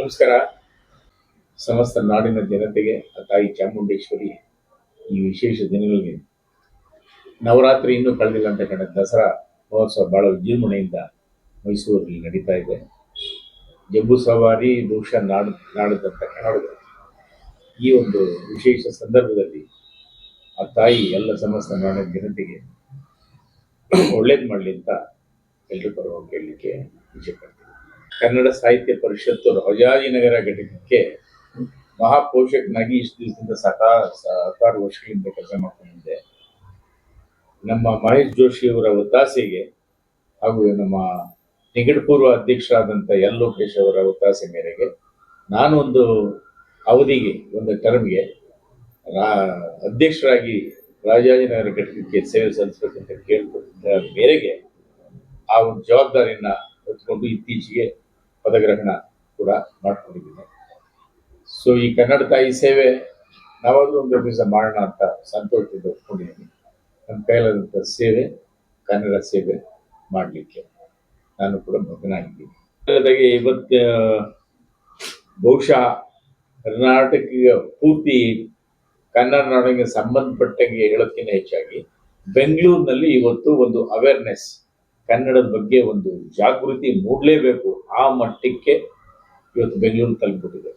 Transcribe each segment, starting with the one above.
ನಮಸ್ಕಾರ. ಸಮಸ್ತ ನಾಡಿನ ಜನತೆಗೆ, ತಾಯಿ ಚಾಮುಂಡೇಶ್ವರಿ, ಈ ವಿಶೇಷ ದಿನಗಳಿಗೆ ನವರಾತ್ರಿ ಇನ್ನೂ ಕಳೆದಿಲ್ಲ ಅಂತ ಕಂಡ ದಸರಾ ಮಹೋತ್ಸವ ಬಹಳ ವಿಜೃಂಭಣೆಯಿಂದ ಮೈಸೂರಲ್ಲಿ ನಡೀತಾ ಇದೆ. ಜಂಬೂ ಸವಾರಿ ಬಹುಶಃ ನಾಡು ನಾಡದಂತ ಕನ್ನಡದ ಈ ಒಂದು ವಿಶೇಷ ಸಂದರ್ಭದಲ್ಲಿ ಆ ತಾಯಿ ಎಲ್ಲ ಸಮಸ್ತ ನಾಡಿನ ಜನತೆಗೆ ಒಳ್ಳೇದು ಮಾಡಲಿ ಅಂತ ಎಲ್ಲರೂ ಪರವಾಗಿ ಕೇಳಲಿಕ್ಕೆ ಇಚ್ಛೆಪಡ್ತೀನಿ ಕನ್ನಡ ಸಾಹಿತ್ಯ ಪರಿಷತ್ತು ರಾಜಾಜಿನಗರ ಘಟಕಕ್ಕೆ ಮಹಾಪೋಷಕನಾಗಿ ಇಷ್ಟು ದಿವಸದಿಂದ ಸಕಾ ಹತ್ತಾರು ವರ್ಷಗಳಿಂದ ಕೆಲಸ ಮಾಡ್ಕೊಂಡಿದ್ದೆ ನಮ್ಮ ಮಹೇಶ್ ಜೋಶಿ ಅವರ ಒತ್ತಾಸೆಗೆ ಹಾಗೂ ನಮ್ಮ ನಿಗಡಪೂರ್ವ ಅಧ್ಯಕ್ಷರಾದಂಥ ಎಲ್ ಲೋಕೇಶ್ ಅವರ ಒತ್ತಾಸೆ ಮೇರೆಗೆ ನಾನು ಒಂದು ಅವಧಿಗೆ, ಒಂದು ಟರ್ಮ್ಗೆ ರಾ ಅಧ್ಯಕ್ಷರಾಗಿ ರಾಜಾಜಿನಗರ ಘಟಕಕ್ಕೆ ಸೇವೆ ಸಲ್ಲಿಸಬೇಕಂತ ಕೇಳ್ಕೊಟ್ಟಿದ್ದ ಮೇರೆಗೆ ಆ ಒಂದು ಜವಾಬ್ದಾರಿಯನ್ನು ಹೊತ್ಕೊಂಡು ಇತ್ತೀಚೆಗೆ ಪದಗ್ರಹಣ ಕೂಡ ಮಾಡ್ಕೊಂಡಿದ್ದೀನಿ. ಸೊ ಈ ಕನ್ನಡ ತಾಯಿ ಸೇವೆ ನಾವಾದ್ರೂ ಒಂದು ದಿವಸ ಮಾಡೋಣ ಅಂತ ಸಂತೋಷದಿಂದ ಒಪ್ಕೊಂಡಿದ್ದೀನಿ. ನಮ್ಮ ಕೈಲಾದಂಥ ಸೇವೆ, ಕನ್ನಡ ಸೇವೆ ಮಾಡಲಿಕ್ಕೆ ನಾನು ಕೂಡ ಮಗನಾಗಿದ್ದೀನಿ ಇವತ್ತು ಬಹುಶಃ ಕರ್ನಾಟಕ ಪೂರ್ತಿ ಕನ್ನಡ ನಾಡಿಗೆ ಸಂಬಂಧಪಟ್ಟಂಗೆ ಹೇಳೋಕ್ಕಿಂತ ಹೆಚ್ಚಾಗಿ ಬೆಂಗಳೂರಿನಲ್ಲಿ ಇವತ್ತು ಒಂದು ಅವೇರ್ನೆಸ್ ಕನ್ನಡದ ಬಗ್ಗೆ ಒಂದು ಜಾಗೃತಿ ಮೂಡಲೇಬೇಕು ಆ ಮಟ್ಟಕ್ಕೆ ಇವತ್ತು ಬೆಂಗಳೂರು ತಲುಪಿಬಿಟ್ಟಿದೆ.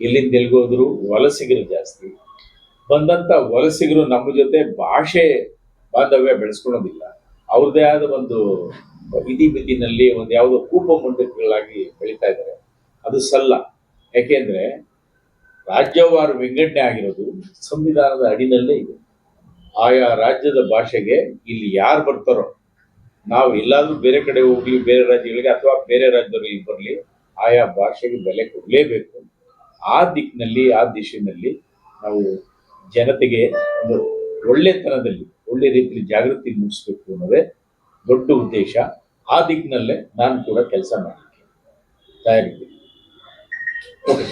ಇಲ್ಲಿಂದ ಎಲ್ಗೋದ್ರು ವಲಸಿಗರು ಜಾಸ್ತಿ. ಬಂದಂತ ವಲಸಿಗರು ನಮ್ಮ ಜೊತೆ ಭಾಷೆ ಬಾಂಧವ್ಯ ಬೆಳೆಸ್ಕೊಳೋದಿಲ್ಲ ಅವ್ರದ್ದೇ ಆದ ಒಂದು ಇತಿಮಿತಿನಲ್ಲಿ ಒಂದು ಯಾವುದೋ ಕೂಪ ಮುಂಡಕಗಳಾಗಿ ಬೆಳೀತಾ ಇದ್ದಾರೆ. ಅದು ಸಲ್ಲ. ಯಾಕೆಂದ್ರೆ ರಾಜ್ಯವಾರು ವಿಂಗಡಣೆ ಆಗಿರೋದು ಸಂವಿಧಾನದ ಅಡಿನಲ್ಲೇ ಇದೆ. ಆಯಾ ರಾಜ್ಯದ ಭಾಷೆಗೆ ಇಲ್ಲಿ ಯಾರು ಬರ್ತಾರೋ ನಾವು ಎಲ್ಲಾದರೂ ಬೇರೆ ಕಡೆ ಹೋಗ್ಲಿ, ಬೇರೆ ರಾಜ್ಯಗಳಿಗೆ ಅಥವಾ ಬೇರೆ ರಾಜ್ಯದವರಿಗೆ ಬರಲಿ, ಆಯಾ ಭಾಷೆಗೆ ಬೆಲೆ ಕೊಡಲೇಬೇಕು. ಆ ದಿಕ್ಕಿನಲ್ಲಿ ಆ ದಿಶೆಯಲ್ಲಿ ನಾವು ಜನತೆಗೆ ಒಂದು ಒಳ್ಳೆತನದಲ್ಲಿ, ಒಳ್ಳೆ ರೀತಿಯಲ್ಲಿ ಜಾಗೃತಿ ಮೂಡಿಸ್ಬೇಕು ಅನ್ನೋದೇ ದೊಡ್ಡ ಉದ್ದೇಶ. ಆ ದಿಕ್ಕಿನಲ್ಲೇ ನಾನು ಕೂಡ ಕೆಲಸ ಮಾಡಲಿಕ್ಕೆ ತಯಾರಿದ್ದೀನಿ. ಓಕೆ